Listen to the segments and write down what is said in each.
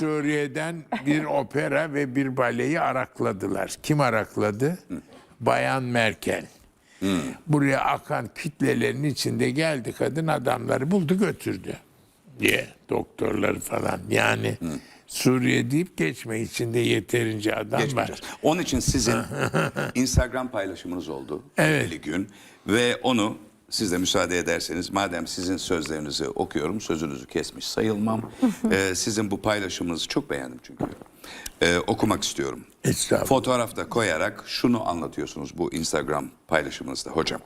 Suriye'den bir opera ve bir baleyi arakladılar. Kim arakladı? Bayan Merkel. Buraya akan kitlelerin içinde geldi kadın adamları buldu götürdü diye doktorları falan. Yani Suriye deyip geçme içinde yeterince adam var. Geçmeyeceğiz. Onun için sizin Instagram paylaşımınız oldu. Evet. gün ve onu siz de müsaade ederseniz madem sizin sözlerinizi okuyorum sözünüzü kesmiş sayılmam. Ee, sizin bu paylaşımınızı çok beğendim çünkü. Ee, okumak istiyorum. Fotoğrafta koyarak şunu anlatıyorsunuz bu Instagram paylaşımınızda hocam.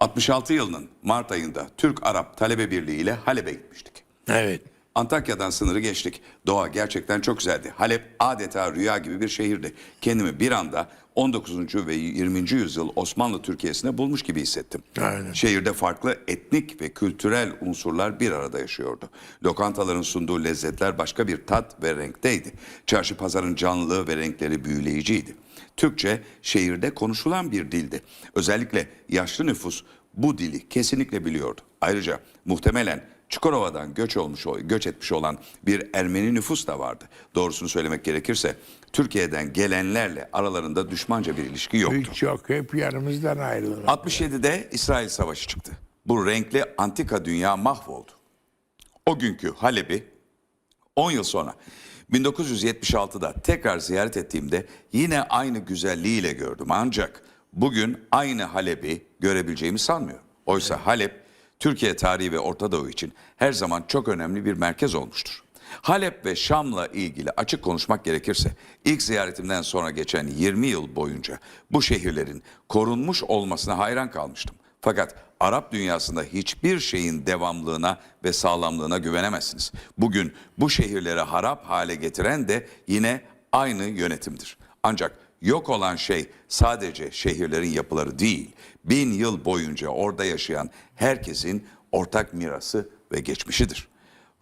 66 yılının Mart ayında Türk-Arap Talebe Birliği ile Halep'e gitmiştik. Evet. Antakya'dan sınırı geçtik. Doğa gerçekten çok güzeldi. Halep adeta rüya gibi bir şehirdi. Kendimi bir anda 19. ve 20. yüzyıl Osmanlı Türkiye'sinde bulmuş gibi hissettim. Aynen. Şehirde farklı etnik ve kültürel unsurlar bir arada yaşıyordu. Lokantaların sunduğu lezzetler başka bir tat ve renkteydi. Çarşı pazarın canlılığı ve renkleri büyüleyiciydi. Türkçe şehirde konuşulan bir dildi. Özellikle yaşlı nüfus bu dili kesinlikle biliyordu. Ayrıca muhtemelen Çukurova'dan göç olmuş göç etmiş olan bir Ermeni nüfus da vardı. Doğrusunu söylemek gerekirse Türkiye'den gelenlerle aralarında düşmanca bir ilişki yoktu. Hiç yok. Hep yanımızdan ayrılır. 67'de İsrail Savaşı çıktı. Bu renkli antika dünya mahvoldu. O günkü Halep'i 10 yıl sonra 1976'da tekrar ziyaret ettiğimde yine aynı güzelliğiyle gördüm. Ancak bugün aynı Halep'i görebileceğimi sanmıyorum. Oysa Halep Türkiye tarihi ve Orta Doğu için her zaman çok önemli bir merkez olmuştur. Halep ve Şam'la ilgili açık konuşmak gerekirse ilk ziyaretimden sonra geçen 20 yıl boyunca bu şehirlerin korunmuş olmasına hayran kalmıştım. Fakat Arap dünyasında hiçbir şeyin devamlılığına ve sağlamlığına güvenemezsiniz. Bugün bu şehirleri harap hale getiren de yine aynı yönetimdir. Ancak yok olan şey sadece şehirlerin yapıları değil, bin yıl boyunca orada yaşayan herkesin ortak mirası ve geçmişidir.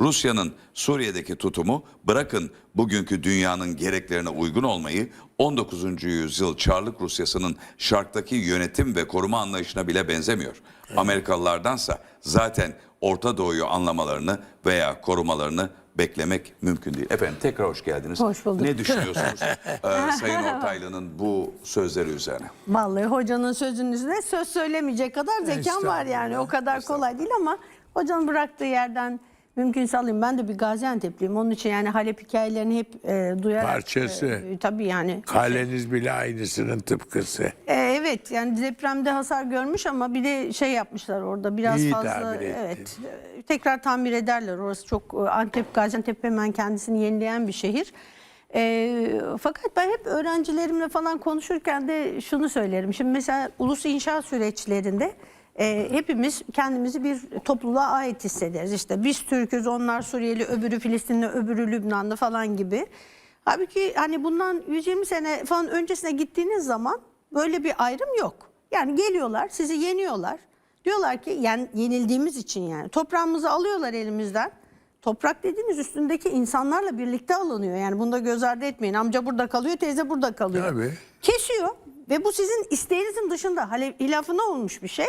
Rusya'nın Suriye'deki tutumu bırakın bugünkü dünyanın gereklerine uygun olmayı 19. yüzyıl Çarlık Rusyası'nın şarktaki yönetim ve koruma anlayışına bile benzemiyor. Amerikalılardansa zaten Orta Doğu'yu anlamalarını veya korumalarını beklemek mümkün değil. Efendim tekrar hoş geldiniz. Hoş bulduk. Ne düşünüyorsunuz e, Sayın Ortaylı'nın bu sözleri üzerine? Vallahi hocanın sözünün üzerine söz söylemeyecek kadar zekam var yani. O kadar kolay değil ama hocanın bıraktığı yerden mümkünse alayım. Ben de bir Gaziantep'liyim. Onun için yani Halep hikayelerini hep e, duyarak. Parçası. e, tabii yani. Kaleniz bile aynısının tıpkısı. E, evet yani depremde hasar görmüş ama bir de şey yapmışlar orada biraz İyi fazla. Evet. e, Tekrar tamir ederler. Orası çok e, Antep Gaziantep hemen kendisini yenileyen bir şehir. E, fakat ben hep öğrencilerimle falan konuşurken de şunu söylerim. Şimdi mesela ulus inşaat süreçlerinde e, hepimiz kendimizi bir topluluğa ait hissederiz. İşte biz Türk'üz, onlar Suriyeli, öbürü Filistinli, öbürü Lübnanlı falan gibi. Halbuki hani bundan 120 sene falan öncesine gittiğiniz zaman böyle bir ayrım yok. Yani geliyorlar, sizi yeniyorlar. Diyorlar ki yani yenildiğimiz için yani toprağımızı alıyorlar elimizden. Toprak dediğiniz üstündeki insanlarla birlikte alınıyor. Yani bunu da göz ardı etmeyin. Amca burada kalıyor, teyze burada kalıyor. Tabii. Kesiyor ve bu sizin isteğinizin dışında hilafına olmuş bir şey.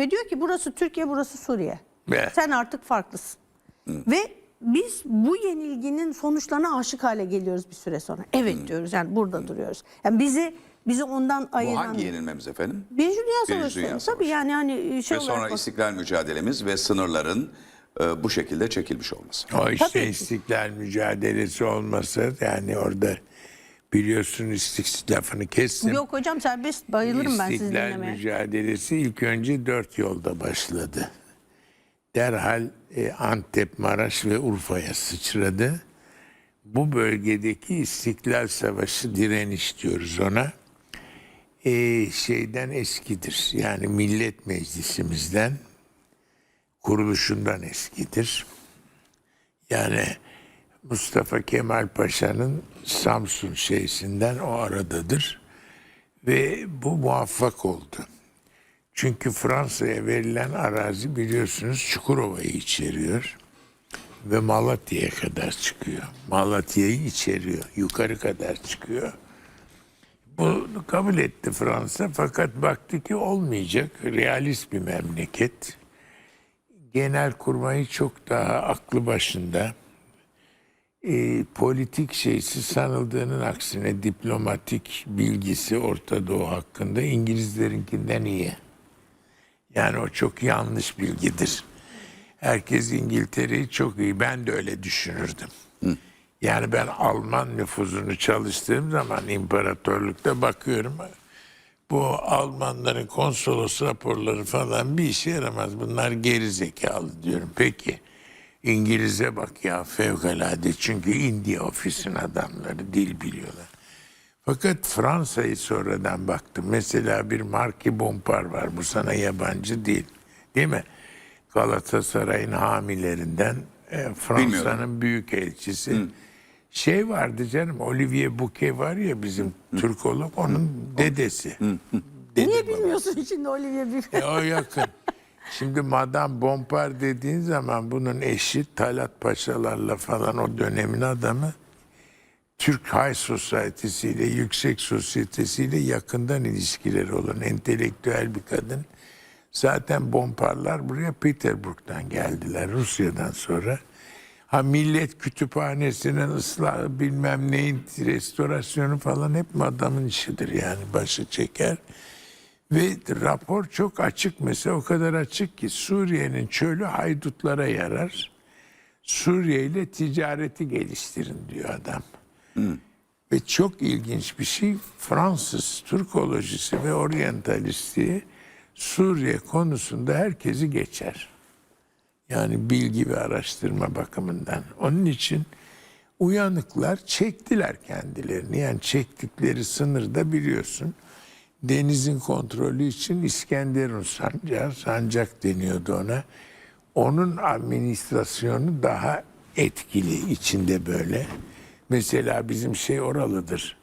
Ve diyor ki burası Türkiye, burası Suriye. Ve- Sen artık farklısın. Ve biz bu yenilginin sonuçlarına aşık hale geliyoruz bir süre sonra. Evet diyoruz yani burada duruyoruz. Yani bizi bizi ondan Bu ayıran hangi yenilmemiz efendim? Birinci Dünya Birinci Savaşı. Dünya Tabii yani hani şey Ve olarak sonra bak- istiklal mücadelemiz ve sınırların e, bu şekilde çekilmiş olması. O işte Tabii. istiklal mücadelesi olmasa yani orada biliyorsun istik lafını kestim. Yok hocam serbest bayılırım ben sizi İstiklal dinlemeye. mücadelesi ilk önce dört yolda başladı. Derhal e, Antep, Maraş ve Urfa'ya sıçradı. Bu bölgedeki İstiklal Savaşı direniş diyoruz ona. E, şeyden eskidir. Yani Millet Meclisimizden kuruluşundan eskidir. Yani Mustafa Kemal Paşa'nın Samsun şeysinden o aradadır. Ve bu muvaffak oldu. Çünkü Fransa'ya verilen arazi biliyorsunuz Çukurova'yı içeriyor. Ve Malatya'ya kadar çıkıyor. Malatya'yı içeriyor. Yukarı kadar çıkıyor. Bunu kabul etti Fransa fakat baktı ki olmayacak. Realist bir memleket. Genel kurmayı çok daha aklı başında e, politik şeysi sanıldığının aksine diplomatik bilgisi Orta Doğu hakkında İngilizlerinkinden iyi. Yani o çok yanlış bilgidir. Herkes İngiltere'yi çok iyi. Ben de öyle düşünürdüm. Yani ben Alman nüfuzunu çalıştığım zaman imparatorlukta bakıyorum. Bu Almanların konsolos raporları falan bir işe yaramaz. Bunlar geri zekalı diyorum. Peki İngiliz'e bak ya fevkalade. Çünkü India ofisin adamları dil biliyorlar. Fakat Fransa'yı sonradan baktım. Mesela bir Marki Bompar var. Bu sana yabancı değil. Değil mi? Galatasaray'ın hamilerinden e, Fransa'nın büyük elçisi. Şey vardı canım Olivier Bouquet var ya bizim Türkolog onun dedesi. Dede Niye babası. bilmiyorsun şimdi Olivier bir E, o yakın. Şimdi Madame Bompard dediğin zaman bunun eşi Talat Paşalarla falan o dönemin adamı Türk High Society'si ile yüksek sosyetesiyle yakından ilişkileri olan entelektüel bir kadın. Zaten Bomparlar buraya Peterburg'dan geldiler Rusya'dan sonra. Ha millet kütüphanesinin ıslahı bilmem neyin restorasyonu falan hep adamın işidir yani başı çeker. Ve rapor çok açık mesela o kadar açık ki Suriye'nin çölü haydutlara yarar. Suriye ile ticareti geliştirin diyor adam. Ve çok ilginç bir şey Fransız Türkolojisi ve oryantalisti Suriye konusunda herkesi geçer. Yani bilgi ve araştırma bakımından. Onun için uyanıklar çektiler kendilerini. Yani çektikleri sınırda biliyorsun. Denizin kontrolü için İskenderun sancağı, sancak deniyordu ona. Onun administrasyonu daha etkili içinde böyle. Mesela bizim şey oralıdır.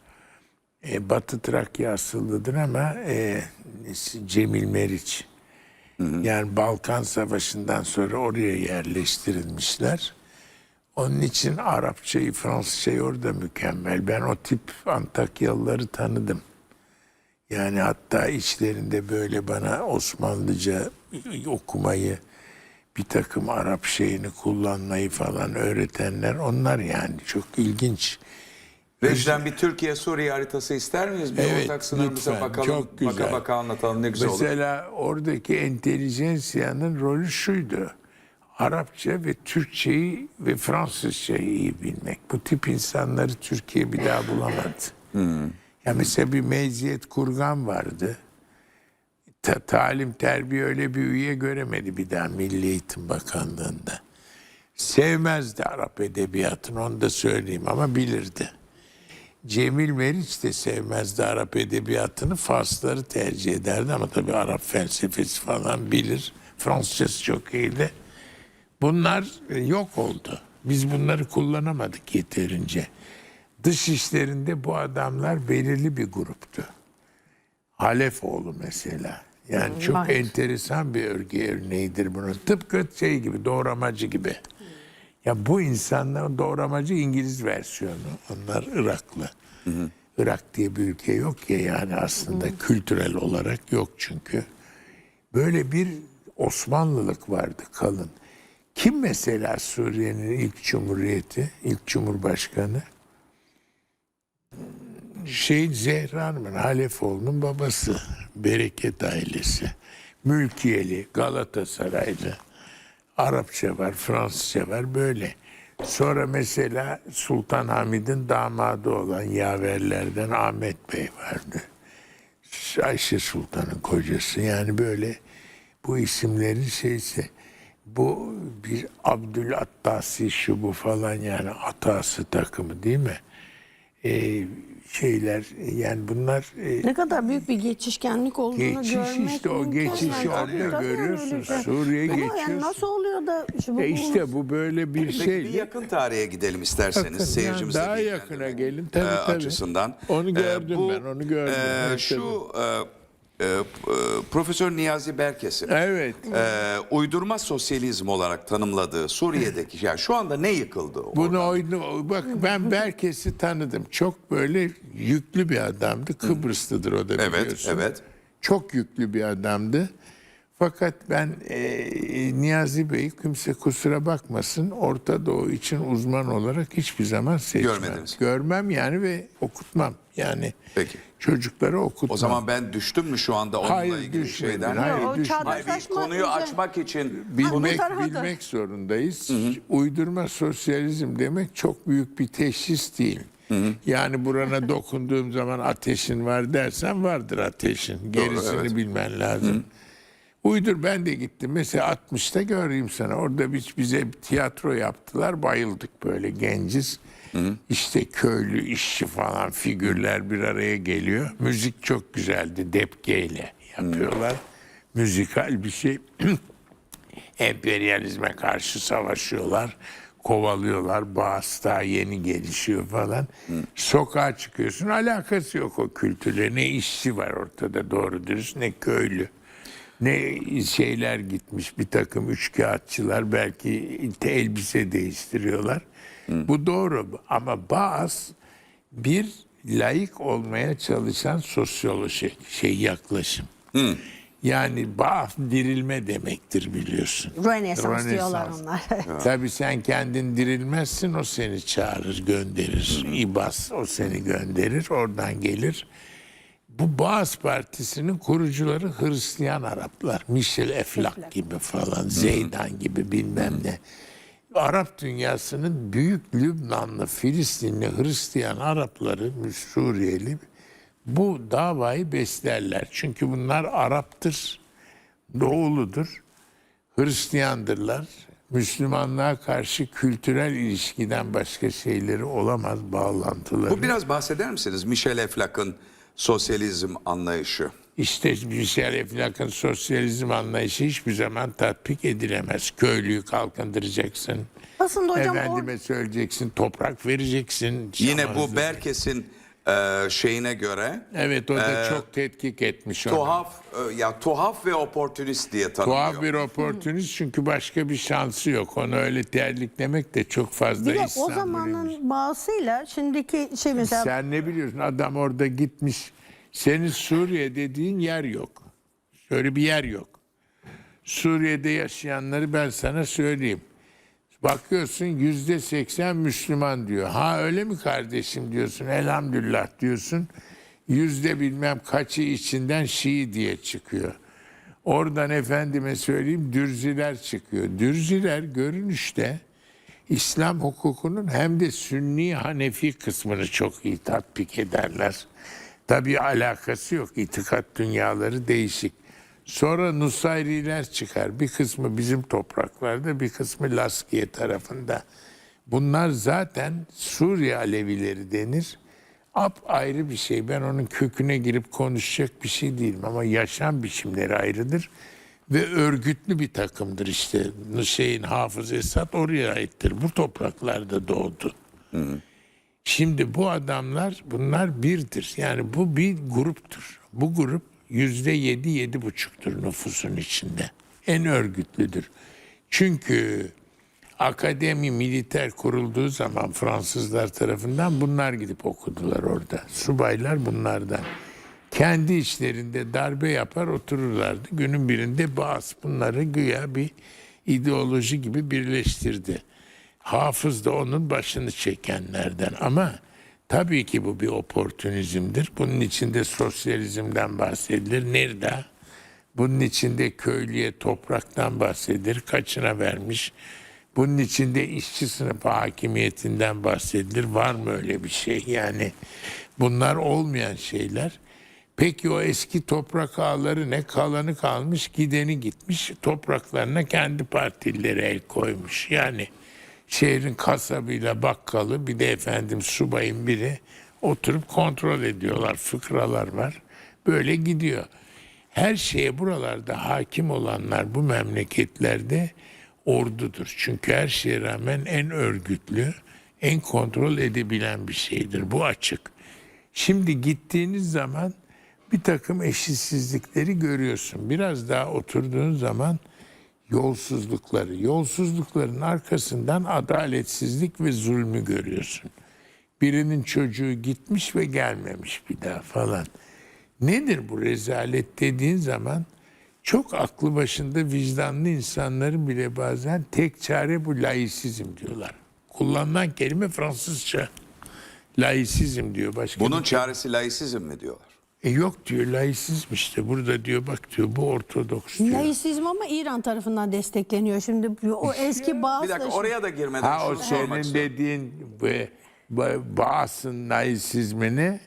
E, Batı Trakya asıllıdır ama e, Cemil Meriç. Yani Balkan Savaşı'ndan sonra oraya yerleştirilmişler. Onun için Arapçayı, Fransızcayı orada mükemmel. Ben o tip Antakyalıları tanıdım. Yani hatta içlerinde böyle bana Osmanlıca okumayı, bir takım Arap şeyini kullanmayı falan öğretenler onlar yani çok ilginç. Rejiden bir Türkiye-Suriye haritası ister miyiz? Bir Evet, ortak sınırımıza lütfen. bakalım. Çok güzel. Baka baka anlatalım ne güzel olur. Mesela oradaki entelijensiyanın rolü şuydu. Arapça ve Türkçeyi ve Fransızcayı iyi bilmek. Bu tip insanları Türkiye bir daha bulamadı. Ya mesela bir meziyet kurgan vardı. Ta- talim terbiye öyle bir üye göremedi bir daha Milli Eğitim Bakanlığı'nda. Sevmezdi Arap edebiyatını onu da söyleyeyim ama bilirdi. Cemil Meriç de sevmezdi Arap edebiyatını. Farsları tercih ederdi ama tabii Arap felsefesi falan bilir. Fransızcası çok iyiydi. Bunlar yok oldu. Biz bunları kullanamadık yeterince. Dış işlerinde bu adamlar belirli bir gruptu. Halefoğlu mesela. Yani çok Mahir. enteresan bir örgü örneğidir bunun. Tıpkı şey gibi doğramacı gibi. Ya bu insanlar doğramacı İngiliz versiyonu. Onlar Iraklı. Irak diye bir ülke yok ya yani aslında kültürel olarak yok çünkü. Böyle bir Osmanlılık vardı kalın. Kim mesela Suriye'nin ilk cumhuriyeti, ilk cumhurbaşkanı? Şey Zehra'nın, Halefoğlu'nun babası. Bereket ailesi. Mülkiyeli, Galatasaraylı. Arapça var, Fransızca var böyle. Sonra mesela Sultan Hamid'in damadı olan yaverlerden Ahmet Bey vardı. Ayşe Sultan'ın kocası. Yani böyle bu isimlerin şeysi bu bir Abdülattasi şu bu falan yani atası takımı değil mi? Ee, şeyler yani bunlar e, ne kadar büyük bir geçişkenlik olduğunu Geçiş görmek işte, o mümkün. geçişi Yani orada tabii, görüyorsun. öyle şey. Suriye Ama geçiyorsun. Yani nasıl oluyor da şu bu, e işte bu böyle bir Peki şey. bir yakın tarihe gidelim isterseniz Hakikaten seyircimize daha bilgilendirmek, yakına gelin. Tabii, e, tabii. açısından. Onu E, gördüm ben, onu gördüm. Evet, şu e, e, e, Profesör Niyazi Berkes'in Evet. e, uydurma sosyalizm olarak tanımladığı Suriye'deki yani şu anda ne yıkıldı? Bunu oyunu bak ben Berkes'i tanıdım. Çok böyle yüklü bir adamdı. Kıbrıslıdır o da Evet, biliyorsun. evet. Çok yüklü bir adamdı. Fakat ben e, Niyazi Bey kimse kusura bakmasın Orta Doğu için uzman olarak hiçbir zaman seçmem. Görmediniz. Görmem yani ve okutmam. Yani Peki. çocukları okutmam. O zaman ben düştüm mü şu anda onunla Hayır, ilgili düşmedin. şeyden? Hayır, o düşmedi. Hayır, konuyu üzerine- açmak için Bilmek, da- bilmek zorundayız. Uydurma sosyalizm demek çok büyük bir teşhis değil. Yani burana dokunduğum zaman ateşin var dersen vardır ateşin. Gerisini evet. bilmen lazım. Uydur ben de gittim. Mesela 60'ta göreyim sana. Orada biz, bize tiyatro yaptılar. Bayıldık böyle genciz. İşte köylü, işçi falan figürler bir araya geliyor. Müzik çok güzeldi. Depkeyle yapıyorlar. Müzikal bir şey. emperyalizme karşı savaşıyorlar. Kovalıyorlar. Bağız daha yeni gelişiyor falan. Sokağa çıkıyorsun. Alakası yok o kültürle. Ne işçi var ortada doğru dürüst ne köylü. Ne şeyler gitmiş bir takım üçkağıtçılar belki elbise değiştiriyorlar. Bu doğru ama bazı bir layık olmaya çalışan sosyoloji şey yaklaşım. Yani bağ dirilme demektir biliyorsun. Rönesans diyorlar Rönesans. onlar. Tabii sen kendin dirilmezsin o seni çağırır gönderir. İbas o seni gönderir oradan gelir. Bu Baas Partisi'nin kurucuları Hristiyan Araplar. Michel Eflak gibi falan, Zeydan gibi bilmem ne. Arap dünyasının büyük Lübnanlı, Filistinli, Hristiyan Arapları, Suriyeli bu davayı beslerler. Çünkü bunlar Arap'tır, Doğuludur, Hristiyandırlar. Müslümanlığa karşı kültürel ilişkiden başka şeyleri olamaz bağlantıları. bu biraz bahseder misiniz Michel Eflak'ın sosyalizm anlayışı? İşte Michel Eflak'ın sosyalizm anlayışı hiçbir zaman tatbik edilemez. Köylüyü kalkındıracaksın. Aslında hocam Efendime söyleyeceksin, toprak vereceksin. Yine bu. Berkes'in e, şeyine göre Evet o da çok tetkik etmiş onu. tuhaf e, ya tuhaf ve oportunist diye tanımlıyor. Tuhaf bir oportunist çünkü başka bir şansı yok. Onu öyle terliklemek de çok fazla bir de o İslam zamanın bağısıyla şimdiki şey mesela Sen ne biliyorsun? Adam orada gitmiş. Senin Suriye dediğin yer yok. Şöyle bir yer yok. Suriye'de yaşayanları ben sana söyleyeyim. Bakıyorsun yüzde seksen Müslüman diyor. Ha öyle mi kardeşim diyorsun. Elhamdülillah diyorsun. Yüzde bilmem kaçı içinden Şii diye çıkıyor. Oradan efendime söyleyeyim dürziler çıkıyor. Dürziler görünüşte İslam hukukunun hem de Sünni Hanefi kısmını çok iyi tatbik ederler. Tabii alakası yok. İtikat dünyaları değişik. Sonra Nusayriler çıkar. Bir kısmı bizim topraklarda, bir kısmı Laskiye tarafında. Bunlar zaten Suriye Alevileri denir. Ap ayrı bir şey. Ben onun köküne girip konuşacak bir şey değilim ama yaşam biçimleri ayrıdır ve örgütlü bir takımdır işte. Şeyin Hafız Esad oraya aittir. Bu topraklarda doğdu. Şimdi bu adamlar bunlar birdir. Yani bu bir gruptur. Bu grup yüzde yedi, yedi buçuktur nüfusun içinde. En örgütlüdür. Çünkü akademi militer kurulduğu zaman Fransızlar tarafından bunlar gidip okudular orada. Subaylar bunlardan. Kendi içlerinde darbe yapar otururlardı. Günün birinde Baas bunları güya bir ideoloji gibi birleştirdi. Hafız da onun başını çekenlerden ama tabii ki bu bir oportunizmdir. Bunun içinde sosyalizmden bahsedilir. Nerede? Bunun içinde köylüye topraktan bahsedilir. Kaçına vermiş? Bunun içinde işçi sınıfı hakimiyetinden bahsedilir. Var mı öyle bir şey? Yani bunlar olmayan şeyler. Peki o eski toprak ağları ne? Kalanı kalmış, gideni gitmiş. Topraklarına kendi partileri el koymuş. Yani şehrin kasabıyla bakkalı bir de efendim subayın biri oturup kontrol ediyorlar. Fıkralar var. Böyle gidiyor. Her şeye buralarda hakim olanlar bu memleketlerde ordudur. Çünkü her şeye rağmen en örgütlü, en kontrol edebilen bir şeydir. Bu açık. Şimdi gittiğiniz zaman bir takım eşitsizlikleri görüyorsun. Biraz daha oturduğun zaman yolsuzlukları, yolsuzlukların arkasından adaletsizlik ve zulmü görüyorsun. Birinin çocuğu gitmiş ve gelmemiş bir daha falan. Nedir bu rezalet dediğin zaman çok aklı başında vicdanlı insanların bile bazen tek çare bu laisizm diyorlar. Kullanılan kelime Fransızca. Laisizm diyor. Başka Bunun çaresi laisizm mi diyorlar? E yok diyor laisizm işte. Burada diyor bak diyor bu ortodoks diyor. Laisizm ama İran tarafından destekleniyor. Şimdi o eski Bir Bağız'la dakika oraya da girmeden Ha o şunu sormak senin istiyorum. dediğin ve Baas'ın laisizmini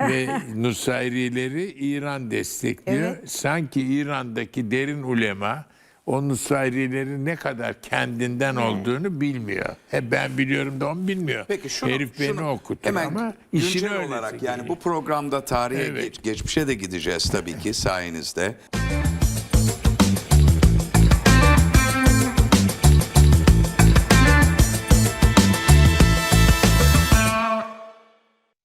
ve Nusayrileri İran destekliyor. Evet. Sanki İran'daki derin ulema o Nusayrileri ne kadar kendinden olduğunu bilmiyor. He ben biliyorum da onu bilmiyor. Peki şunu, Herif beni okutur hemen ama işini olarak yani bu programda tarihe Evet. geç- geçmişe de gideceğiz tabii ki sayenizde.